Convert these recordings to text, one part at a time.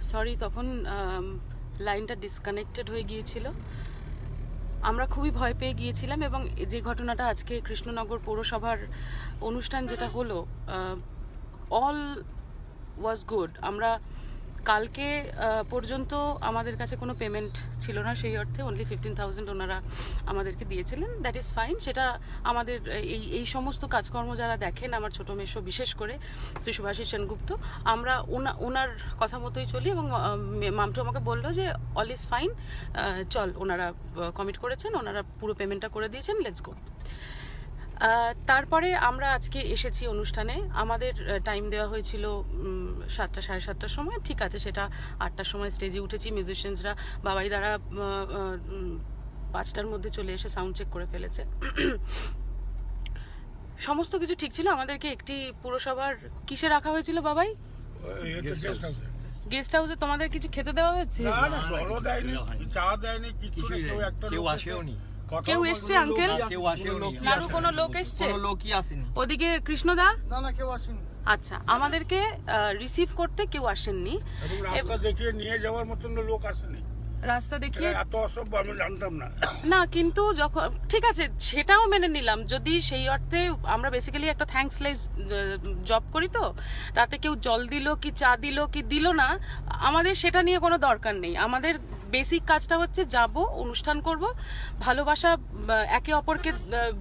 Sorry, তখন লাইনটা disconnected হয়ে গিয়েছিল। আমরা খুবই ভয় পেয়ে গিয়েছিলাম এবং যে ঘটনাটা আজকে কৃষ্ণনগর পৌরসভার অনুষ্ঠান যেটা হলো অল ওয়াজ গুড আমরা কালকে পর্যন্ত আমাদের কাছে কোনো পেমেন্ট ছিল না, সেই অর্থে অনলি ফিফটিন থাউজেন্ড ওনারা আমাদেরকে দিয়েছিলেন। দ্যাট ইজ ফাইন সেটা আমাদের, এই এই সমস্ত কাজকর্ম যারা দেখেন, আমার ছোটো মেশো বিশেষ করে শ্রী সুভাষিস সেনগুপ্ত, আমরা ওনা, ওনার কথা মতোই চলি এবং মামটু আমাকে বলল যে অল ইজ ফাইন চল, ওনারা কমিট করেছেন, ওনারা পুরো পেমেন্টটা করে দিয়েছেন লেটস গো তারপরে আমরা আজকে এসেছি অনুষ্ঠানে। আমাদের টাইম দেওয়া হয়েছিল সাতটা সাড়ে সাতটার সময়। ঠিক আছে সেটা আটটার সময় স্টেজে উঠেছি। মিউজিশিয়ানসরা বাবাই দ্বারা পাঁচটার মধ্যে চলে এসে সাউন্ড চেক করে ফেলেছে। সমস্ত কিছু ঠিক ছিল? আমাদেরকে একটি পুরসভার কিসে রাখা হয়েছিল বাবাই? গেস্ট হাউসে তোমাদের কিছু খেতে দেওয়া হয়েছে? না না দেয়নি চা দেয়নি কিছু কেউ। কেউ এসছে, আঙ্কেল? আসেনি, কেউ কোনো লোক এসছে? কোনো লোকই আসেনি। ওদিকে কৃষ্ণদা? না না কেউ আসেনি। আচ্ছা আমাদেরকে রিসিভ করতে কেউ আসেননি। রাস্তা দেখিয়ে নিয়ে যাওয়ার মতন লোক আসেনি। রাস্তা দেখিয়ে এত অসভ্য আমি জানতাম না। না কিন্তু যখন ঠিক আছে সেটাও মেনে নিলাম। যদি সেই অর্থে আমরা বেসিক্যালি একটা থ্যাঙ্কসলেস জব করি তো তাতে কেউ জল দিল কি চা দিল কি দিল না আমাদের সেটা নিয়ে কোনো দরকার নেই। আমাদের বেসিক কাজটা হচ্ছে যাব, অনুষ্ঠান করব, ভালোবাসা একে অপরকে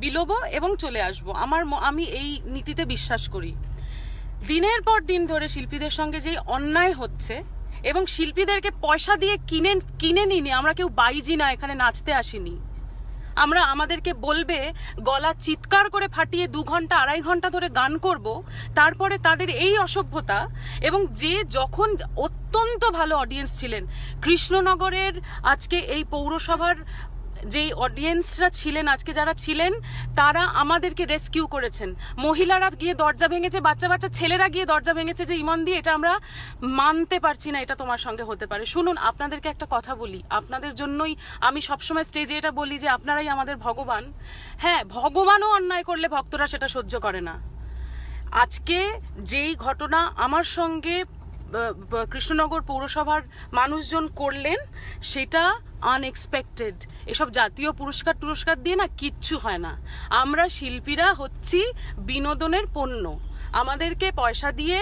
বিলোব এবং চলে আসব। আমার আমি এই নীতিতে বিশ্বাস করি। দিনের পর দিন ধরে শিল্পীদের সঙ্গে যেই অন্যায় হচ্ছে এবং শিল্পীদেরকে পয়সা দিয়ে কিনে কিনে নিনি আমরা কেউ বাইজি না, এখানে নাচতে আসিনি। আমরা আমাদেরকে বলবে, গলা চিৎকার করে ফাটিয়ে দু ঘণ্টা, আড়াই ঘণ্টা ধরে গান করব, তারপরে তাদের এই অসভ্যতা এবং যে যখন অত্যন্ত ভালো অডিয়েন্স ছিলেন, কৃষ্ণনগরের আজকে এই পৌরসভার যেই অডিয়েন্সরা ছিলেন, আজকে যারা ছিলেন, তারা আমাদেরকে রেস্কিউ করেছেন। মহিলারা গিয়ে দরজা ভেঙেছে, বাচ্চা বাচ্চা ছেলেরা গিয়ে দরজা ভেঙেছে যে, ইমন দিয়ে এটা আমরা মানতে পারছি না, এটা তোমার সঙ্গে হতে পারে। শুনুন, আপনাদেরকে একটা কথা বলি। আপনাদের জন্যই আমি সবসময় স্টেজে এটা বলি যে, আপনারাই আমাদের ভগবান। হ্যাঁ ভগবানও অন্যায় করলে ভক্তরা সেটা সহ্য করে না। আজকে যেই ঘটনা আমার সঙ্গে কৃষ্ণনগর পৌরসভার মানুষজন করলেন, সেটা আনএক্সপেক্টেড এসব জাতীয় পুরস্কার টুরস্কার দিয়ে না কিচ্ছু হয় না। আমরা শিল্পীরা হচ্ছি বিনোদনের পণ্য। আমাদেরকে পয়সা দিয়ে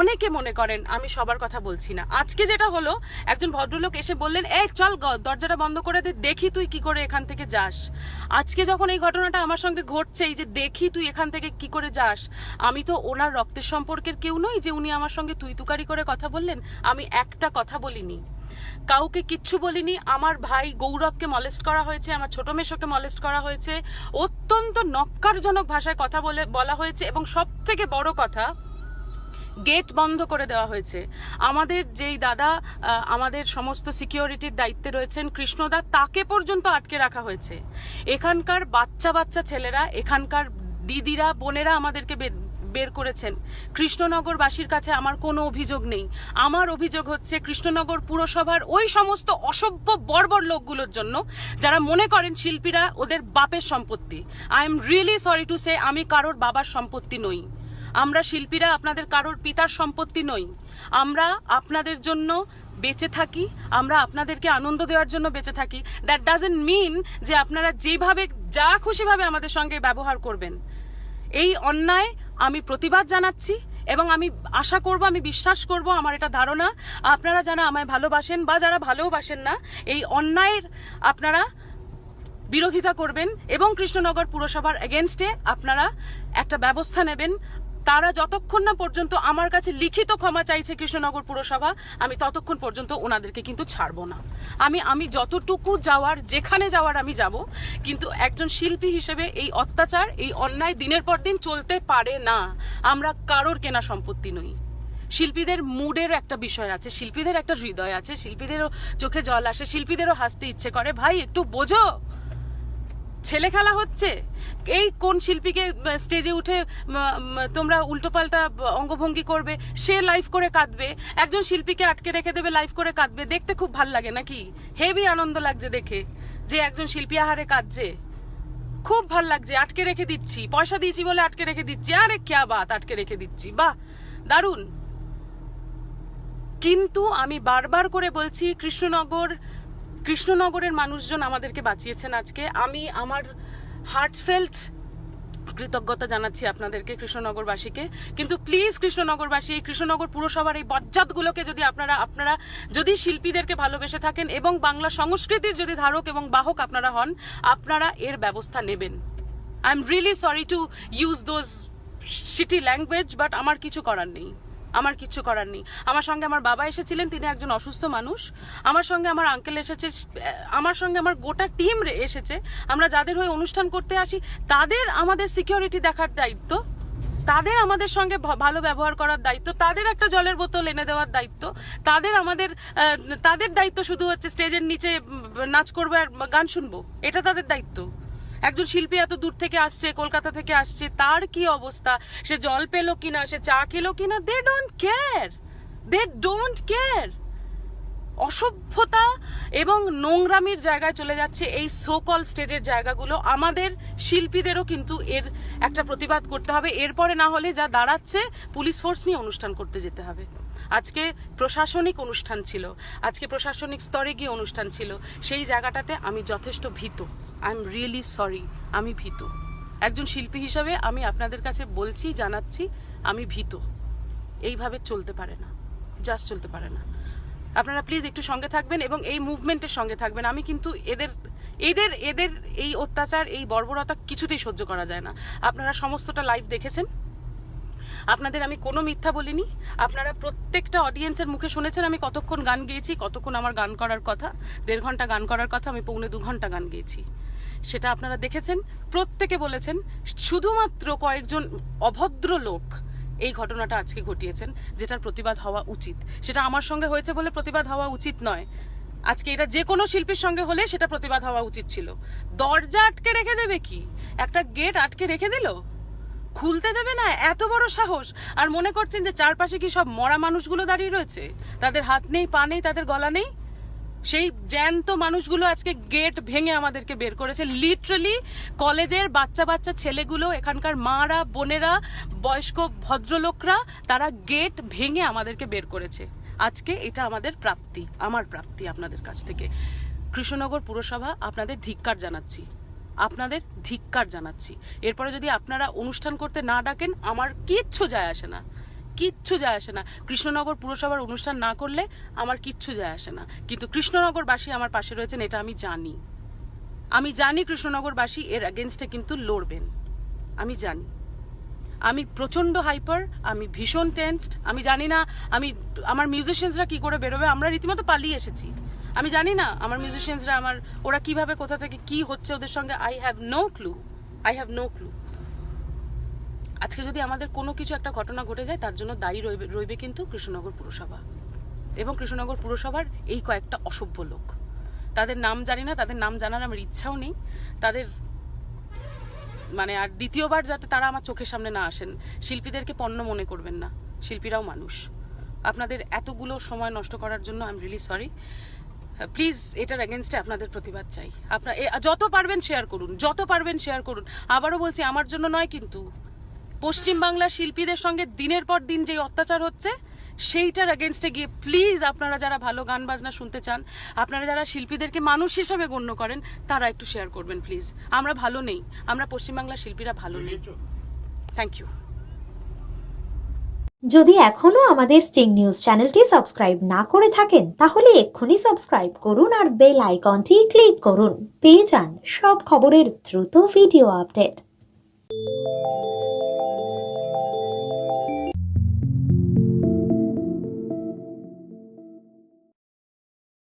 অনেকে মনে করেন, আমি সবার কথা বলছি না। আজকে যেটা হলো, একজন ভদ্রলোক এসে বললেন, এই চল দরজাটা বন্ধ করে দে, দেখি তুই কি করে এখান থেকে যাস। আজকে যখন এই ঘটনাটা আমার সঙ্গে ঘটছে, এই যে দেখি তুই এখান থেকে কি করে যাস, আমি তো ওনার রক্তের সম্পর্কের কেউ নই যে উনি আমার সঙ্গে তুই তুকারি করে কথা বললেন, আমি একটা কথা বলিনি। কাউকে কিচ্ছু বলিনি। আমার ভাই গৌরবকে মলেস্ট করা হয়েছে, আমার ছোট মেশোকে মলেস্ট করা হয়েছে। অত্যন্ত নক্কারজনক ভাষায় কথা বলে, বলা হয়েছে এবং সব থেকে বড় কথা গেট বন্ধ করে দেওয়া হয়েছে। আমাদের যেই দাদা আমাদের সমস্ত সিকিউরিটির দায়িত্বে রয়েছেন কৃষ্ণদা, তাকে পর্যন্ত আটকে রাখা হয়েছে। এখানকার বাচ্চা বাচ্চা ছেলেরা, এখানকার দিদিরা, বোনেরা আমাদেরকে বের করেছেন। কৃষ্ণনগরবাসীর কাছে আমার কোনো অভিযোগ নেই। আমার অভিযোগ হচ্ছে কৃষ্ণনগর পুরসভার ওই সমস্ত অসভ্য, বর্বর লোকগুলোর জন্য যারা মনে করেন শিল্পীরা ওদের বাপের সম্পত্তি। I am really sorry to say আমি কারোর বাবার সম্পত্তি নই। আমরা শিল্পীরা আপনাদের কারোর পিতার সম্পত্তি নই। আমরা আপনাদের জন্য বেঁচে থাকি, আমরা আপনাদেরকে আনন্দ দেওয়ার জন্য বেঁচে থাকি। দ্যাট ডাজেন্ট মিন যে আপনারা যেভাবে, যা খুশিভাবে আমাদের সঙ্গে ব্যবহার করবেন। এই অন্যায় আমি প্রতিবাদ জানাচ্ছি এবং আমি আশা করব, আমি বিশ্বাস করব আমার এটা ধারণা। আপনারা যারা আমায় ভালোবাসেন বা যারা ভালোবাসেন না, এই অন্যায়ের আপনারা বিরোধিতা করবেন এবং কৃষ্ণনগর পুরসভার এগেনস্টে আপনারা একটা ব্যবস্থা নেবেন। তারা যতক্ষণ না পর্যন্ত আমার কাছে লিখিত ক্ষমা চাইছে কৃষ্ণনগর পুরসভা, আমি ততক্ষণ পর্যন্ত ওনাদেরকে কিন্তু ছাড়বো না। আমি আমি যতটুকু যাওয়ার, যেখানে যাওয়ার আমি যাব, কিন্তু একজন শিল্পী হিসেবে এই অত্যাচার, এই অন্যায় দিনের পর দিন চলতে পারে না। আমরা কারোর কেনা সম্পত্তি নই। শিল্পীদের মুডের একটা বিষয় আছে, শিল্পীদের একটা হৃদয় আছে, শিল্পীদেরও চোখে জল আসে, শিল্পীদেরও হাসতে ইচ্ছে করে। ভাই, একটু বোঝো। ছেলে খেলা হচ্ছে? এই কোন শিল্পীকে স্টেজে উঠে তোমরা উল্টোপাল্টা অঙ্গভঙ্গি করবে? সে লাইভ করে কাঁদবে। একজন শিল্পীকে আটকে রেখে দেবে লাইভ করে কাঁদবে। দেখতে খুব ভালো লাগে নাকি? হেভি আনন্দ লাগছে দেখে যে একজন শিল্পী আহারে কাঁদছে। খুব ভালো লাগছে, আটকে রেখে দিচ্ছি। পয়সা দিয়েছি বলে আটকে রেখে দিচ্ছি। আরে ক্যা বাত, আটকে রেখে দিচ্ছি। বাহ, দারুণ। কিন্তু আমি বারবার করে বলছি, কৃষ্ণনগর কৃষ্ণনগরের মানুষজন আমাদেরকে বাঁচিয়েছেন আজকে। আমি আমার হার্টফেল্ট কৃতজ্ঞতা জানাচ্ছি আপনাদেরকে, কৃষ্ণনগরবাসীকে। কিন্তু প্লিজ কৃষ্ণনগরবাসী, এই কৃষ্ণনগর পুরসভার এই বজ্জাতগুলোকে যদি আপনারা আপনারা যদি শিল্পীদেরকে ভালোবেসে থাকেন এবং বাংলা সংস্কৃতির যদি ধারক এবং বাহক আপনারা হন, আপনারা এর ব্যবস্থা নেবেন। I am really sorry to use those shitty language but আমার কিছু করার নেই। আমার কিচ্ছু করার নেই। আমার সঙ্গে আমার বাবা এসেছিলেন, তিনি একজন অসুস্থ মানুষ। আমার সঙ্গে আমার আঙ্কেল এসেছে আমার সঙ্গে আমার গোটা টিম এসেছে। আমরা যাদের হয়ে অনুষ্ঠান করতে আসি, তাদের আমাদের সিকিউরিটি দেখার দায়িত্ব। তাদের আমাদের সঙ্গে ভালো ব্যবহার করার দায়িত্ব। তাদের একটা জলের বোতল এনে দেওয়ার দায়িত্ব। তাদের আমাদের তাদের দায়িত্ব শুধু হচ্ছে স্টেজের নিচে নাচ করব আর গান শুনব। এটা তাদের দায়িত্ব। একজন শিল্পী এত দূর থেকে আসছে, কলকাতা থেকে আসছে, তার কি অবস্থা? সে জল পেল কিনা, সে চা খেলো কিনা? They don't care they don't care অসভ্যতা এবং নোংরামির জায়গায় চলে যাচ্ছে এই সোকল স্টেজের জায়গাগুলো। আমাদের শিল্পীদেরও কিন্তু এর একটা প্রতিবাদ করতে হবে। এরপরে না হলে যা দাঁড়াচ্ছে, পুলিশ ফোর্স নিয়ে অনুষ্ঠান করতে যেতে হবে। আজকে প্রশাসনিক অনুষ্ঠান ছিল। আজকে প্রশাসনিক স্তরে গিয়ে অনুষ্ঠান ছিল। সেই জায়গাটাতে আমি যথেষ্ট ভীত। আই এম রিয়েলি সরি আমি ভীত। একজন শিল্পী হিসাবে আমি আপনাদের কাছে বলছি, জানাচ্ছি, আমি ভীত। এইভাবে চলতে পারে না। জাস্ট চলতে পারে না। আপনারা প্লিজ একটু সঙ্গে থাকবেন এবং এই মুভমেন্টের সঙ্গে থাকবেন। আমি কিন্তু এদের এদের এদের এই অত্যাচার, এই বর্বরতা কিছুতেই সহ্য করা যায় না। আপনারা সমস্তটা লাইভ দেখেছেন। আপনাদের আমি কোনো মিথ্যা বলিনি। আপনারা প্রত্যেকটা অডিয়েন্সের মুখে শুনেছেন। আমি কতক্ষণ গান গেয়েছি, কতক্ষণ আমার গান করার কথা, দেড় ঘণ্টা গান করার কথা, আমি পৌনে দু ঘণ্টা গান গেয়েছি। সেটা আপনারা দেখেছেন, প্রত্যেকে বলেছেন, শুধুমাত্র কয়েকজন অভদ্র লোক এই ঘটনাটা আজকে ঘটিয়েছেন, যেটার প্রতিবাদ হওয়া উচিত। সেটা আমার সঙ্গে হয়েছে বলে প্রতিবাদ হওয়া উচিত নয়। আজকে এটা যে কোনো শিল্পীর সঙ্গে হলে সেটা প্রতিবাদ হওয়া উচিত ছিল। দরজা আটকে রেখে দেবে কি? একটা গেট আটকে রেখে দিল? খুলতে দেবে না? এত বড় সাহস! আর মনে করছেন যে চারপাশে কি সব মরা মানুষগুলো দাঁড়িয়ে রয়েছে? তাদের হাত নেই, পা নেই, তাদের গলা নেই? সেই জ্যান্ত মানুষগুলো আজকে গেট ভেঙে আমাদেরকে বের করেছে। লিটারালি কলেজের বাচ্চা বাচ্চা ছেলেগুলো, এখানকার মারা, বোনেরা, বয়স্ক ভদ্রলোকরা, তারা গেট ভেঙে আমাদেরকে বের করেছে। আজকে এটা আমাদের প্রাপ্তি, আমার প্রাপ্তি আপনাদের কাছ থেকে। কৃষ্ণনগর পুরসভা আপনাদের ধিক্কার জানাচ্ছি। আপনাদের ধিক্কার জানাচ্ছি। এরপরে যদি আপনারা অনুষ্ঠান করতে না ডাকেন, আমার কিচ্ছু যায় আসে না। কিচ্ছু যায় আসে না। কৃষ্ণনগর পুরসভার অনুষ্ঠান না করলে আমার কিচ্ছু যায় আসে না। কিন্তু কৃষ্ণনগরবাসী আমার পাশে রয়েছেন, এটা আমি জানি। আমি জানি কৃষ্ণনগরবাসী এর অ্যাগেনস্টে কিন্তু লড়বেন। আমি জানি। আমি প্রচণ্ড হাইপার আমি ভীষণ টেন্সড আমি জানি না, আমি, আমার মিউজিশিয়ানসরা কি করে বেরোবে, আমরা রীতিমতো পালিয়ে এসেছি। আমি জানি না, আমার মিউজিশিয়ানসরা আমার, ওরা কীভাবে কোথা থেকে কি হচ্ছে ওদের সঙ্গে I have no clue I have no clue আজকে যদি আমাদের কোনো কিছু একটা ঘটনা ঘটে যায়, তার জন্য দায়ী রইবে রইবে কিন্তু কৃষ্ণনগর পুরসভা। এবং কৃষ্ণনগর পুরসভার এই কয়েকটা অসভ্য লোক। তাদের নাম জানি না, তাদের নাম জানার আমার ইচ্ছাও নেই। তাদের মানে আর দ্বিতীয়বার যাতে তারা আমার চোখের সামনে না আসেন, শিল্পীদেরকে পণ্য মনে করবেন না। শিল্পীরাও মানুষ। আপনাদের এতগুলো সময় নষ্ট করার জন্য I am really sorry please এটার এগেনস্টে আপনাদের প্রতিবাদ চাই। আপনার যত পারবেন শেয়ার করুন, যত পারবেন শেয়ার করুন। আবারও বলছি, আমার জন্য নয় কিন্তু। পশ্চিমবাংলার শিল্পীদের সঙ্গে দিনের পর দিন যে অত্যাচার হচ্ছে, সেইটার এগেনস্টে গিয়ে প্লিজ আপনারা যারা ভালো গান বাজনা শুনতে চান, আপনারা যারা শিল্পীদেরকে মানুষ হিসাবে গণ্য করেন, তারা একটু শেয়ার করবেন প্লিজ আমরা ভালো নেই, আমরা পশ্চিমবাংলার শিল্পীরা ভালো নেই। থ্যাংক ইউ যদি এখনও আমাদের স্টিং নিউজ চ্যানেলটি সাবস্ক্রাইব না করে থাকেন, তাহলে এক্ষুনি সাবস্ক্রাইব করুন আর বেল আইকনটি ক্লিক করুন। পেয়ে যান সব খবরের দ্রুত ভিডিও আপডেট Música